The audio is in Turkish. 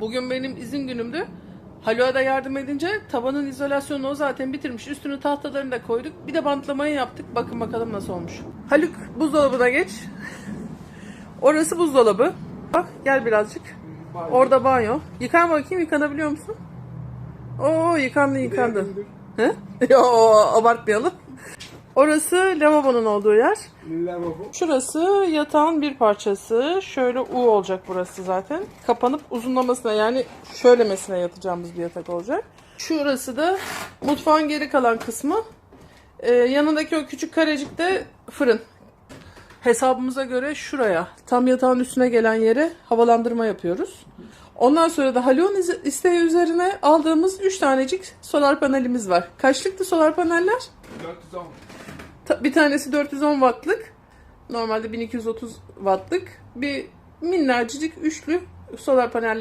Bugün benim izin günümdü. Haluk'a da yardım edince tabanın izolasyonunu o zaten bitirmiş. Üstünü tahtalarını da koyduk. Bir de bantlamayı yaptık. Bakın bakalım nasıl olmuş. Haluk buzdolabına geç. Orası buzdolabı. Bak gel birazcık. Orada banyo. Yıkan bakayım yıkanabiliyor musun? Oo yıkandı yıkandı. He? Yo abartmayalım. Orası lavabonun olduğu yer. Lavabo. Şurası yatağın bir parçası. Şöyle U olacak burası zaten. Kapanıp uzunlamasına yani şöylemesine yatacağımız bir yatak olacak. Şurası da mutfağın geri kalan kısmı. Ee, yanındaki o küçük karecik de fırın. Hesabımıza göre şuraya tam yatağın üstüne gelen yere havalandırma yapıyoruz. Ondan sonra da Halon isteği üzerine aldığımız 3 tanecik solar panelimiz var. Kaçlıktı solar paneller? 410. Bir tanesi 410 wattlık. Normalde 1230 wattlık. Bir minnacık üçlü solar panelleri